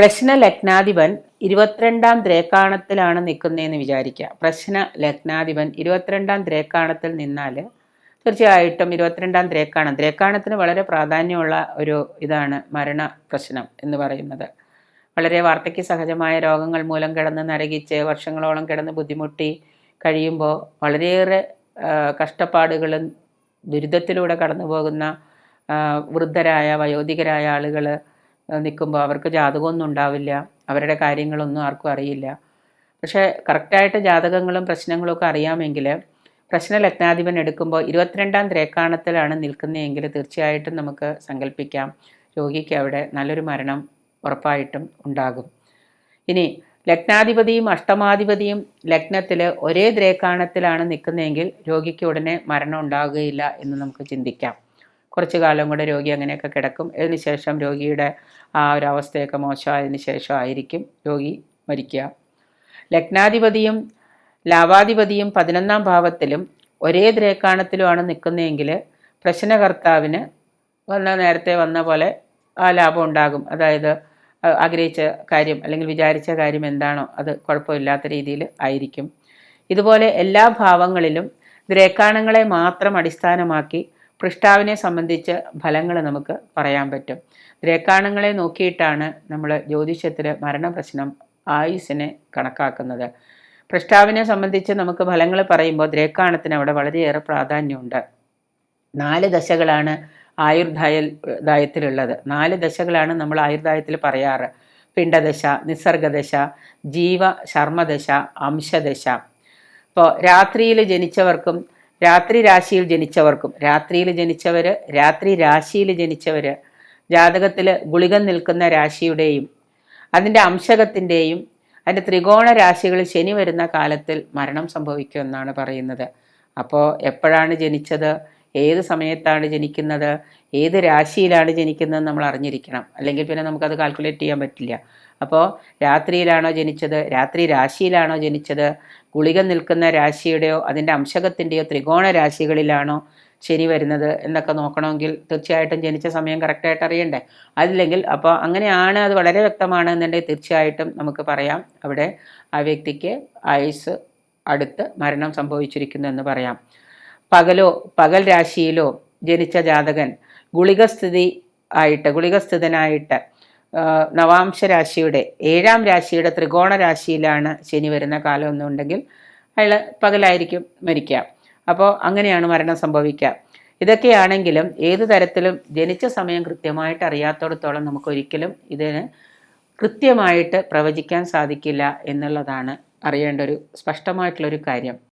പ്രശ്ന ലഗ്നാധിപൻ ഇരുപത്തിരണ്ടാം ദ്രേക്കാണത്തിലാണ് നിൽക്കുന്നതെന്ന് വിചാരിക്കുക. പ്രശ്ന ലഗ്നാധിപൻ ഇരുപത്തിരണ്ടാം ദ്രേക്കാണത്തിൽ നിന്നാൽ തീർച്ചയായിട്ടും ഇരുപത്തിരണ്ടാം ദ്രേക്കാണം. ദ്രേക്കാണത്തിന് വളരെ പ്രാധാന്യമുള്ള ഒരു ഇതാണ് മരണ പ്രശ്നം എന്ന് പറയുന്നത്. വളരെ വാർദ്ധക്യ സഹജമായ രോഗങ്ങൾ മൂലം കിടന്ന് നരകിച്ച് വർഷങ്ങളോളം കിടന്ന് ബുദ്ധിമുട്ടി കഴിയുമ്പോൾ വളരെയേറെ കഷ്ടപ്പാടുകളും ദുരിതത്തിലൂടെ കടന്നു പോകുന്ന വൃദ്ധരായ വയോധികരായ ആളുകൾ നിൽക്കുമ്പോൾ അവർക്ക് ജാതകമൊന്നും ഉണ്ടാവില്ല. അവരുടെ കാര്യങ്ങളൊന്നും ആർക്കും അറിയില്ല. പക്ഷേ കറക്റ്റായിട്ട് ജാതകങ്ങളും പ്രശ്നങ്ങളും ഒക്കെ അറിയാമെങ്കിൽ പ്രശ്ന ലഗ്നാധിപൻ എടുക്കുമ്പോൾ ഇരുപത്തിരണ്ടാം ത്രേക്കാണത്തിലാണ് നിൽക്കുന്നതെങ്കിൽ തീർച്ചയായിട്ടും നമുക്ക് സങ്കല്പിക്കാം. രോഗിക്ക് അവിടെ നല്ലൊരു മരണം ഉറപ്പായിട്ടും ഉണ്ടാകും. ഇനി ലഗ്നാധിപതിയും അഷ്ടമാധിപതിയും ലഗ്നത്തിൽ ഒരേ ദ്രേക്കാണത്തിലാണ് നിൽക്കുന്നതെങ്കിൽ രോഗിക്ക് ഉടനെ മരണം ഉണ്ടാകുകയില്ല എന്ന് നമുക്ക് ചിന്തിക്കാം. കുറച്ച് കാലം കൂടെ രോഗി അങ്ങനെയൊക്കെ കിടക്കും. അതിനുശേഷം രോഗിയുടെ ആ ഒരു അവസ്ഥയൊക്കെ മോശമായതിനു ശേഷം ആയിരിക്കും രോഗി മരിക്കുക. ലഗ്നാധിപതിയും ലാവാധിപതിയും പതിനൊന്നാം ഭാവത്തിലും ഒരേ ദ്രേക്കാണത്തിലുമാണ് നിൽക്കുന്നതെങ്കിൽ പ്രശ്നകർത്താവിന് വന്ന നേരത്തെ വന്ന പോലെ ആ ലാഭം ഉണ്ടാകും. അതായത് ആഗ്രഹിച്ച കാര്യം അല്ലെങ്കിൽ വിചാരിച്ച കാര്യം എന്താണോ അത് കുഴപ്പമില്ലാത്ത രീതിയിൽ ആയിരിക്കും. ഇതുപോലെ എല്ലാ ഭാവങ്ങളിലും ദ്രേക്കാണങ്ങളെ മാത്രം അടിസ്ഥാനമാക്കി പൃഷ്ടാവിനെ സംബന്ധിച്ച് ഫലങ്ങൾ നമുക്ക് പറയാൻ പറ്റും. ദ്രേക്കാണങ്ങളെ നോക്കിയിട്ടാണ് നമ്മൾ ജ്യോതിഷത്തിൽ മരണപ്രശ്നം ആയുസിനെ കണക്കാക്കുന്നത്. പൃഷ്ടാവിനെ സംബന്ധിച്ച് നമുക്ക് ഫലങ്ങൾ പറയുമ്പോൾ ദ്രേക്കാണത്തിന് അവിടെ വളരെയേറെ പ്രാധാന്യമുണ്ട്. നാല് ദശകളാണ് ആയുർദായ ദായത്തിലുള്ളത് നാല് ദശകളാണ് നമ്മൾ ആയുർദായത്തിൽ പറയാറ്. പിണ്ടദശ നിസർഗദശ ജീവ ശർമ്മദശ അംശദശ. ഇപ്പോൾ രാത്രിയിൽ ജനിച്ചവർക്കും രാത്രി രാശിയിൽ ജനിച്ചവർക്കും രാത്രിയിൽ ജനിച്ചവർ രാത്രി രാശിയിൽ ജനിച്ചവർ ജാതകത്തിൽ ഗുളികൻ നിൽക്കുന്ന രാശിയുടെയും അതിന്റെ അംശകത്തിന്റെയും അതിന്റെ ത്രികോണ രാശികളിൽ ശനി വരുന്ന കാലത്തിൽ മരണം സംഭവിക്കുമെന്നാണ് പറയുന്നത്. അപ്പോൾ എപ്പോഴാണ് ജനിച്ചത്? ഏത് സമയത്താണ് ജനിക്കുന്നത്? ഏത് രാശിയിലാണ് ജനിക്കുന്നത് നമ്മൾ അറിഞ്ഞിരിക്കണം. അല്ലെങ്കിൽ പിന്നെ നമുക്കത് കാൽക്കുലേറ്റ് ചെയ്യാൻ പറ്റില്ല. അപ്പോൾ രാത്രിയിലാണോ ജനിച്ചത്? രാത്രി രാശിയിലാണോ ജനിച്ചത്? ഗുളിക നിൽക്കുന്ന രാശിയുടെയോ അതിന്റെ അംശകത്തിന്റെയോ ത്രികോണ രാശികളിലാണോ ശനി വരുന്നത് എന്നൊക്കെ നോക്കണമെങ്കിൽ തീർച്ചയായിട്ടും ജനിച്ച സമയം കറക്റ്റായിട്ട് അറിയണ്ടേ? അതില്ലെങ്കിൽ അപ്പോൾ അങ്ങനെയാണ് അത് വളരെ വ്യക്തമാണ് എന്നുണ്ടെങ്കിൽ തീർച്ചയായിട്ടും നമുക്ക് പറയാം. അവിടെ ആ വ്യക്തിക്ക് ആയുസ് അടുത്ത് മരണം സംഭവിച്ചിരിക്കുന്നു എന്ന് പറയാം. പകലോ പകൽ രാശിയിലോ ജനിച്ച ജാതകൻ ഗുളികസ്ഥിതി ആയിട്ട് ഗുളികസ്ഥിതനായിട്ട് നവാംശ രാശിയുടെ ഏഴാം രാശിയുടെ ത്രികോണ രാശിയിലാണ് ശനി വരുന്ന കാലം എന്നുണ്ടെങ്കിൽ അയാൾ പകലായിരിക്കും മരിക്കുക. അപ്പോൾ അങ്ങനെയാണ് മരണം സംഭവിക്കുക. ഇതൊക്കെയാണെങ്കിലും ഏത് തരത്തിലും ജനിച്ച സമയം കൃത്യമായിട്ട് അറിയാത്തോടത്തോളം നമുക്കൊരിക്കലും ഇതിന് കൃത്യമായിട്ട് പ്രവചിക്കാൻ സാധിക്കില്ല എന്നുള്ളതാണ് അറിയേണ്ട ഒരു സ്പഷ്ടമായിട്ടുള്ളൊരു കാര്യം.